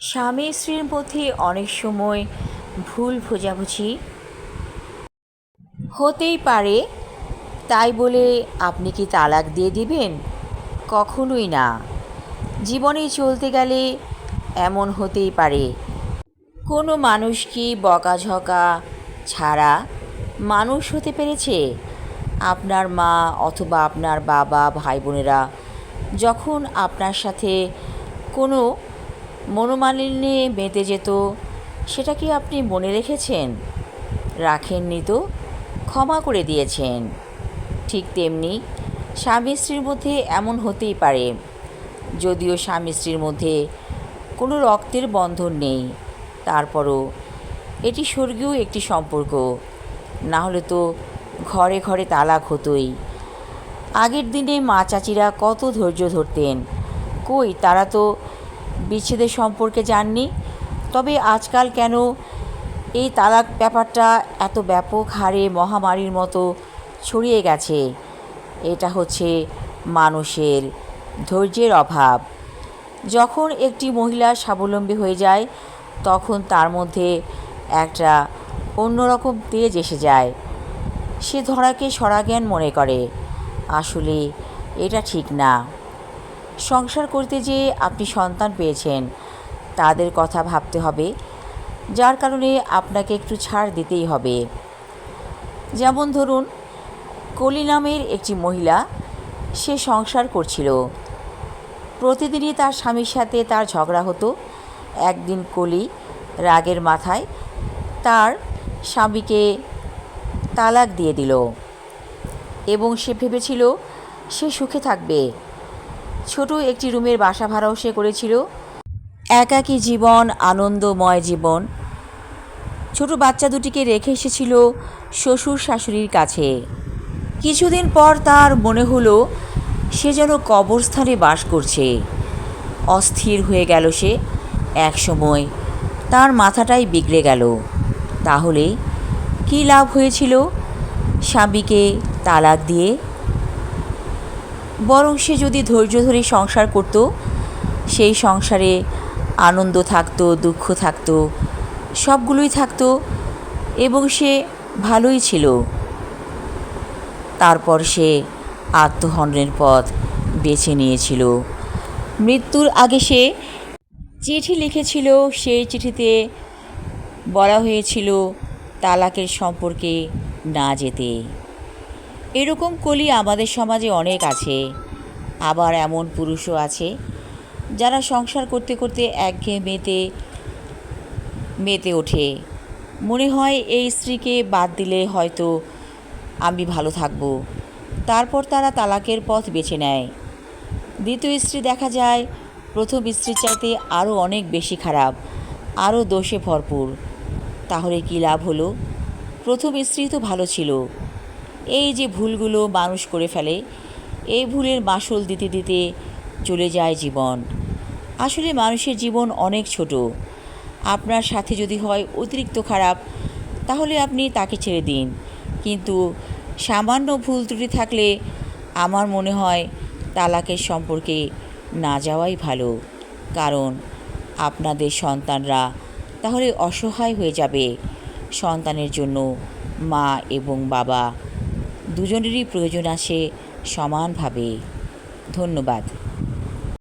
স্বামী স্ত্রীর মধ্যে অনেক সময় ভুল বোঝাবুঝি হতেই পারে, তাই বলে আপনি কি তালাক দিয়ে দিবেন? কখনোই না। জীবনে চলতে গেলে এমন হতেই পারে। কোনো মানুষ কি বকাঝকা ছাড়া মানুষ হতে পেরেছে? আপনার মা অথবা আপনার বাবা ভাই বোনেরা যখন আপনার সাথে কোনো মনোমালিন্যে বেঁধে যেত, সেটা কি আপনি মনে রেখেছেন? রাখেননি তো, ক্ষমা করে দিয়েছেন। ঠিক তেমনি স্বামী স্ত্রীর মধ্যে এমন হতেই পারে, যদিও স্বামী স্ত্রীর মধ্যে কোনো রক্তের বন্ধন নেই, তারপরও এটি স্বর্গীয় একটি সম্পর্ক। না হলে তো ঘরে ঘরে তালাক হতোই। আগের দিনে মা চাচিরা কত ধৈর্য ধরতেন, কই তারা তো বিচ্ছেদের সম্পর্কে যাননি তবে আজকাল কেন এই তালাক ব্যাপারটা এত ব্যাপক হারে মহামারীর মতো ছড়িয়ে গেছে, এটা হচ্ছে মানুষের ধৈর্যের অভাব। যখন একটি মহিলা স্বাবলম্বী হয়ে যায়, তখন তার মধ্যে একটা অন্যরকম তেজ এসে যায়। সে ধরাকে সরাজ্ঞান মনে করে। আসলে এটা ঠিক না। সংসার করতে যে আপনি সন্তান পেয়েছেন, তাদের কথা ভাবতে হবে, যার কারণে আপনাকে একটু ছাড় দিতেই হবে। যেমন ধরুন, কলি নামের একটি মহিলা, সে সংসার করছিল। প্রতিদিনই তার স্বামীর সাথে তার ঝগড়া হতো। একদিন কলি রাগের মাথায় তার স্বামীকে তালাক দিয়ে দিল এবং সে ভেবেছিল, সে সুখে থাকবে। ছোট একটি রুমের বাসা ভাড়াও সে করেছিল। একাকী জীবন, আনন্দময় জীবন। ছোট বাচ্চা দুটিকে রেখে এসেছিল শ্বশুর শাশুড়ির কাছে। কিছুদিন পর তার মনে হলো সে যেন কবরস্থানে বাস করছে। অস্থির হয়ে গেল সে। এক সময় তার মাথাটাই বিগড়ে গেল। তাহলে কী লাভ হয়েছিল? স্বামীকে তালাক দিয়ে বরং সে যদি ধৈর্য ধরে সংসার করত, সেই সংসারে আনন্দ থাকতো, দুঃখ থাকতো, সবগুলোই থাকতো এবং সে ভালোই ছিল। তারপর সে আত্মহননের পথ বেছে নিয়েছিল। মৃত্যুর আগে সে চিঠি লিখেছিল, সেই চিঠিতে বলা হয়েছিল, তালাকের সম্পর্কে না যেতে। এরকম কলি আমাদের সমাজে অনেক আছে। আবার এমন পুরুষও আছে, যারা সংসার করতে করতে একঘেয়ে মেতে মেতে ওঠে। মনে হয় এই স্ত্রীকে বাদ দিলে হয়তো আমি ভালো থাকব। তারপর তারা তালাকের পথ বেছে নেয়। দ্বিতীয় স্ত্রী দেখা যায়, প্রথম স্ত্রীর চাইতে আরও অনেক বেশি খারাপ, আরও দোষে ভরপুর। তাহলে কী লাভ হলো? প্রথম স্ত্রী তো ভালো ছিল। এই যে ভুলগুলো মানুষ করে ফেলে, এই ভুলের মাসুল দিতে দিতে চলে যায় জীবন। আসলে মানুষের জীবন অনেক ছোট। আপনার সাথে যদি হয় অতিরিক্ত খারাপ, তাহলে আপনি তাকে ছেড়ে দিন। কিন্তু সামান্য ভুল ত্রুটি থাকলে আমার মনে হয় তালাকের সম্পর্কে না যাওয়াই ভালো। কারণ আপনাদের সন্তানরা তাহলে অসহায় হয়ে যাবে। সন্তানের জন্য মা এবং বাবা দুজনেরই প্রয়োজন আসে সমানভাবে। ধন্যবাদ।